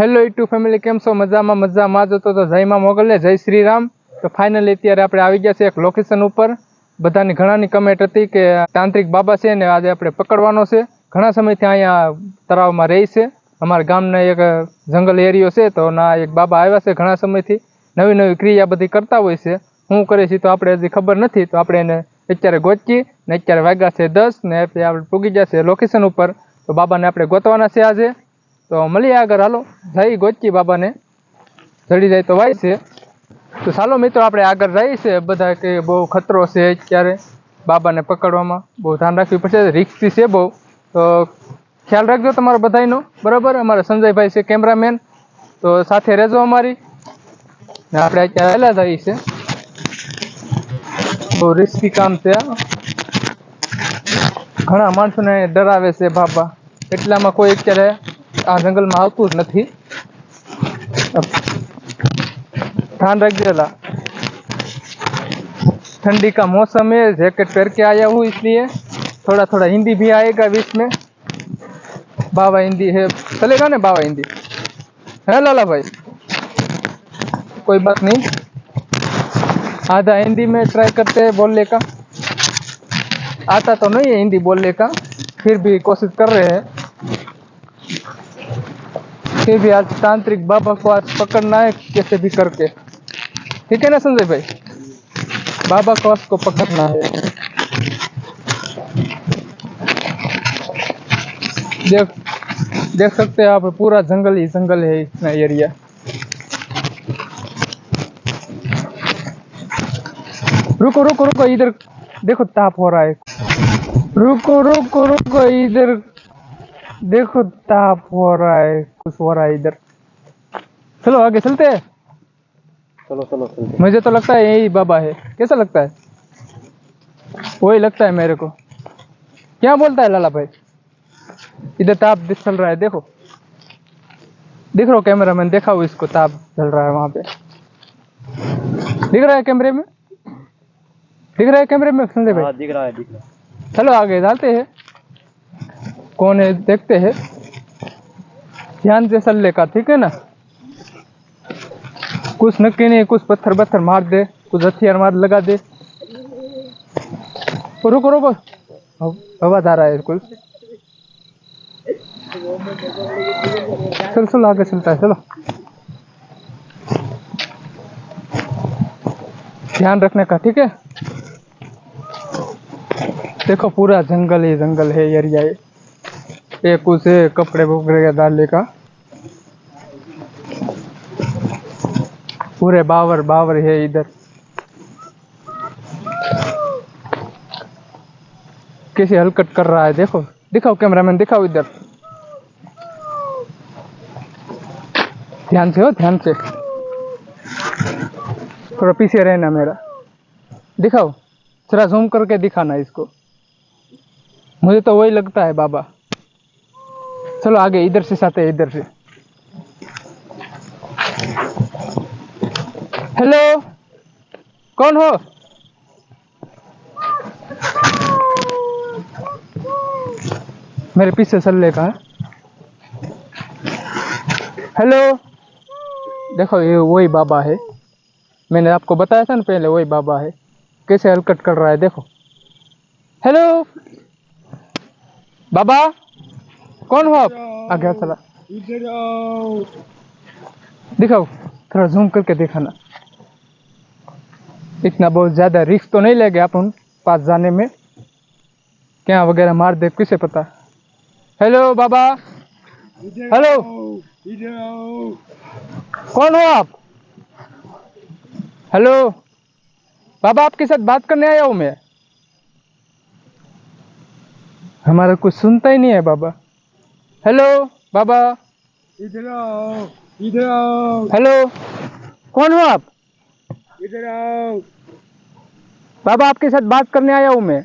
Hello ઇટુ family કેમ છો? મજામાં મજામાં. જ હતો તો જયમાં મોગલે, જય શ્રી રામ તો ફાઇનલી અત્યારે આપણે આવી ગયા છે એક લોકેશન ઉપર. બધાની ઘણાની કમેન્ટ હતી કે તાંત્રિક બાબા છે ને આજે આપણે પકડવાનો છે. ઘણા સમયથી અહીંયા તળાવમાં રહે છે. અમારા ગામના એક જંગલ એરિયો છે તો ના એક બાબા આવ્યા છે ઘણા સમયથી. નવી નવી ક્રિયા બધી કરતા હોય છે. હું કરે છે તો આપણે હજી ખબર નથી. તો આપણે એને અત્યારે ગોચી ને અત્યારે વાગ્યા છે દસ ને આપણે પૂગી જશે લોકેશન ઉપર. તો બાબાને આપણે ગોતવાના છે આજે. તો મળીએ આગળ. હાલો. જઈ ગોચી બાબાને. જડી જાય તો વાય છે. તો ચાલો મિત્રો, આપણે આગળ રહી છે બધા કે બહુ ખતરો છે અત્યારે બાબાને પકડવામાં. બહુ ધ્યાન રાખવી પડશે. રિક્સથી છે બહુ. તો ખ્યાલ રાખજો તમારો બધાયનો. બરાબર? અમારા સંજયભાઈ છે કેમેરામેન. તો સાથે રહેજો અમારી. ને આપણે અત્યારે હેલા જઈએ છે બહુ રિસ્કી કામ છે ઘણા માણસોને ડરાવે છે બાબા. એટલામાં કોઈ અત્યારે આ જંગલમાં આવતું જ નથી ध्यान रख देला ठंडी का मौसम है जैकेट पहन के आया हूँ इसलिए थोड़ा थोड़ा हिंदी भी आएगा बीच में बाबा हिंदी है चलेगा ना बाबा हिंदी है लाला भाई कोई बात नहीं आधा हिंदी में ट्राई करते हैं बोलने का आता तो नहीं है हिंदी बोलने का फिर भी कोशिश कर रहे हैं फिर भी आज तांत्रिक बाबा को आज पकड़ना है, कैसे भी करके। ठीक है ना, संजय भाई? बाबा को आज को पकड़ना है। देख देख सकते हैं आप, पूरा जंगल ही जंगल है इतना एरिया। रुको रुको रुको, इधर देखो, ताप हो रहा है। रुको रुको रुको, इधर देखो ताप हो रहा है कुछ हो रहा है इधर। चलो आगे चलते हैं। चलो चलो चलते मुझे तो लगता है यही बाबा है। कैसा लगता है? वही लगता है मेरे को। क्या बोलता है लाला भाई? इधर ताप चल रहा है देखो। दिख रहा हो कैमरा मैन? देखा हो इसको ताप चल रहा है वहाँ पे। दिख रहा है कैमरे में? दिख रहा है कैमरे में? संजय भाई। हाँ दिख रहा है दिख रहा है। चलो आगे डालते हैं। कौन है? देखते हैं। ध्यान से सल्ले का ठीक है ना? कुछ नक्की नहीं, कुछ पत्थर पत्थर मार दे, कुछ हथियार मार लगा दे। रुको रुको। आवाज़ आ रहा है कुछ चल, चलो, आगे चलता है, चलो। ध्यान रखने का, ठीक है? देखो, पूरा जंगल ही जंगल है, एरिया ये ये उसे कपड़े वपड़े डालने का पूरे बावर बावर है इधर। कैसे हलकट कर रहा है, देखो। दिखाओ कैमरामैन, दिखाओ इधर। ध्यान से हो, ध्यान से। थोड़ा पीछे रहना मेरा। दिखाओ, जरा जूम करके दिखाना इसको। मुझे तो वही लगता है, बाबा। चलो आगे इधर से साथ है इधर से हेलो कौन हो मेरे पीछे सल्ले का हेलो देखो, ये वही बाबा है। मैंने आपको बताया था ना पहले, वही बाबा है। कैसे हलकट कर रहा है, देखो। हेलो बाबा? कौन हो आप? आ गया चला इधर आओ। दिखाओ थोड़ा जूम करके दिखाना इतना बहुत ज़्यादा रिस्क तो नहीं लेंगे उन पास जाने में। क्या वगैरह मार दे किसे पता? हेलो बाबा। हेलो कौन हो आप? हेलो बाबा आपके साथ बात करने आया हूँ मैं। हमारा कुछ सुनता ही नहीं है बाबा। हेलो बाबा इधर आओ इधर आओ। हेलो कौन हो आप? इधर आओ। बाबा आपके साथ बात करने आया हूँ मैं।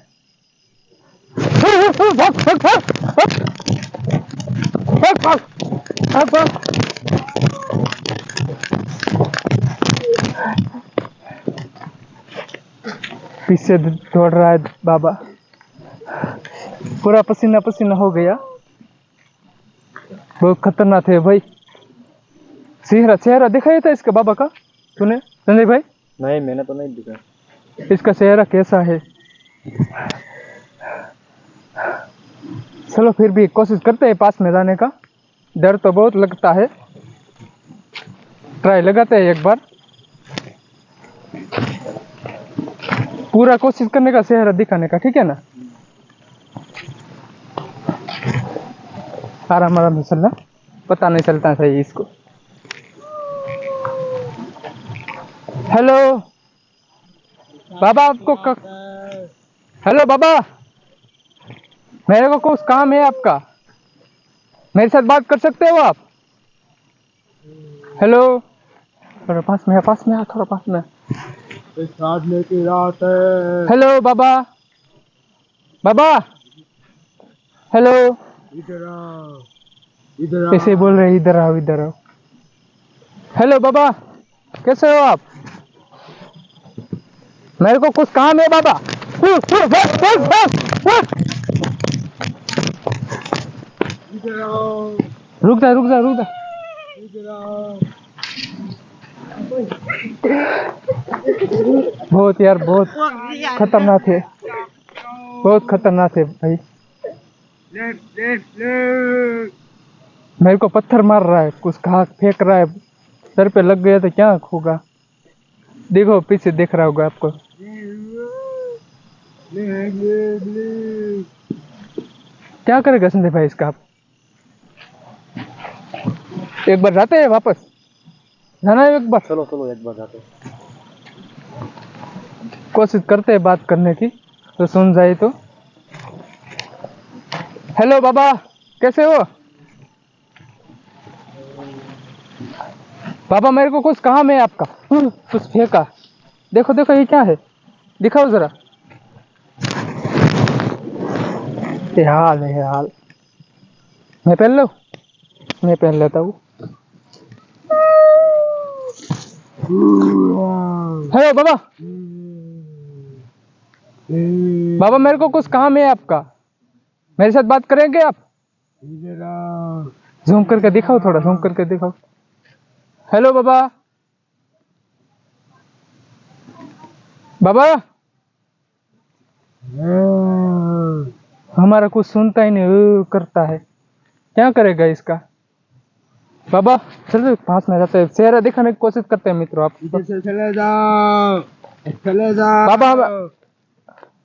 पीछे दौड़ रहा है बाबा। पूरा पसीना पसीना हो गया। बहुत खतरनाक है भाई। चेहरा चेहरा दिखाया था इसका बाबा का? तूने? संजय भाई? नहीं मैंने तो नहीं दिखा। इसका चेहरा कैसा है? चलो फिर भी कोशिश करते हैं पास में जाने का। डर तो बहुत लगता है। ट्राई लगाते हैं एक बार। पूरा कोशिश करने का चेहरा दिखाने का ठीक है ना? आराम आराम से चलना पता नहीं चलता सही इसको। हेलो बाबा आपको क... हेलो बाबा? मेरे को कुछ काम है आपका। मेरे साथ बात कर सकते हो आप? हेलो थोड़ा पास में पास में थोड़ा पास में में की रात है। हेलो बाबा? बाबा? हेलो इधर आओ। इधर कैसे बोल रहे इधर आओ इधर आओ। हेलो बाबा। कैसे हो आप? मेरे को कुछ काम है बाबा। रुक जा रुक जा रुक जा। बहुत यार बहुत खतरनाक है। बहुत खतरनाक है भाई। लेफ़्ट लेफ़्ट लेफ़्ट मेरे को पत्थर मार रहा है कुछ घास फेंक रहा है सर पे लग गया तो क्या होगा? देखो पीछे देख रहा होगा आपको। क्या करेगा संजय भाई इसका? आप एक बार जाते हैं वापस। जाना है एक बार। चलो चलो एक बार जाते कोशिश करते हैं बात करने की तो सुन जाए तो। हेलो बाबा कैसे हो? बाबा मेरे को कुछ काम है आपका। हम्म, कुछ फेंका देखो देखो ये क्या है? दिखाओ जरा। हाल है हाल। मैं पहन लो? मैं पहन लेता हूँ। हेलो बाबा बाबा मेरे को कुछ काम है आपका। मेरे साथ बात करेंगे आप? जूम करके दिखाओ थोड़ा जूम करके दिखाओ। हेलो बाबा। बाबा। हमारा कुछ सुनता ही नहीं करता है। क्या करेगा इसका? बाबा चलो पास में जाते हैं। चेहरा दिखाने की कोशिश करते हैं मित्रों आप। चले जाओ। चले जाओ। बाबा।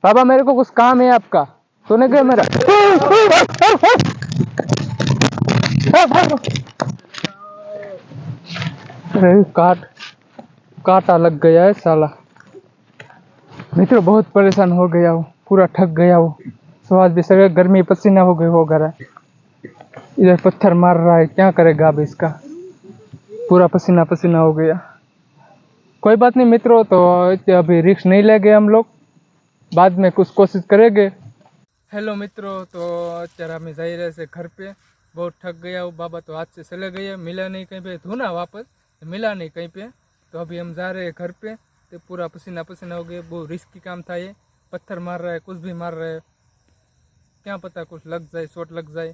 बाबा मेरे को कुछ काम है आपका। सुने गए मेरा। काट, काटा लग गया है साला। मित्र, बहुत परेशान हो गया हूँ, पूरा थक गया हूँ। स्वाद भी सगळे गर्मी पसीना हो गई हो गया इधर पत्थर मार रहा है, क्या करेगा अब इसका? पूरा पसीना पसीना हो गया। कोई बात नहीं मित्रों तो अभी रिक्स नहीं लेंगे हम लोग। बाद में कुछ कोशिश करेंगे। हेलो मित्रों तो અત્યારે અમે જઈ રહ્યા છે घर पे बहुत थक गया हूँ बाबा तो हाथ से चले गए मिला नहीं कहीं पे धुना वापस मिला नहीं कहीं पे तो अभी हम जा रहे हैं घर पे तो पूरा पसीना पसीना हो गया बहुत रिस्की काम था ये पत्थर मार रहा है कुछ भी मार रहा है क्या पता कुछ लग जाए શોટ લગ જાય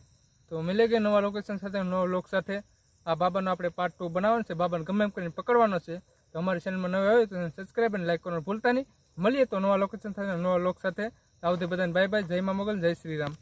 તો મિલેગે નવા લોકેશન સાથે નવા લોક સાથે આ બાબાનો આપણે પાર્ટ ટુ બનાવવાનો છે બાબાને ગમે એમ કરીને પકડવાનો છે તો અમારી ચેનલમાં નવા આવ્યો તો સબસ્ક્રાઈબ અને લાઈક કરવાનું ભૂલતા નહીં મળીએ તો નવા લોકેશન સાથે નવા લોક સાથે આવતી બધાને. Bye bye. જય મા મોગલ જય શ્રી રામ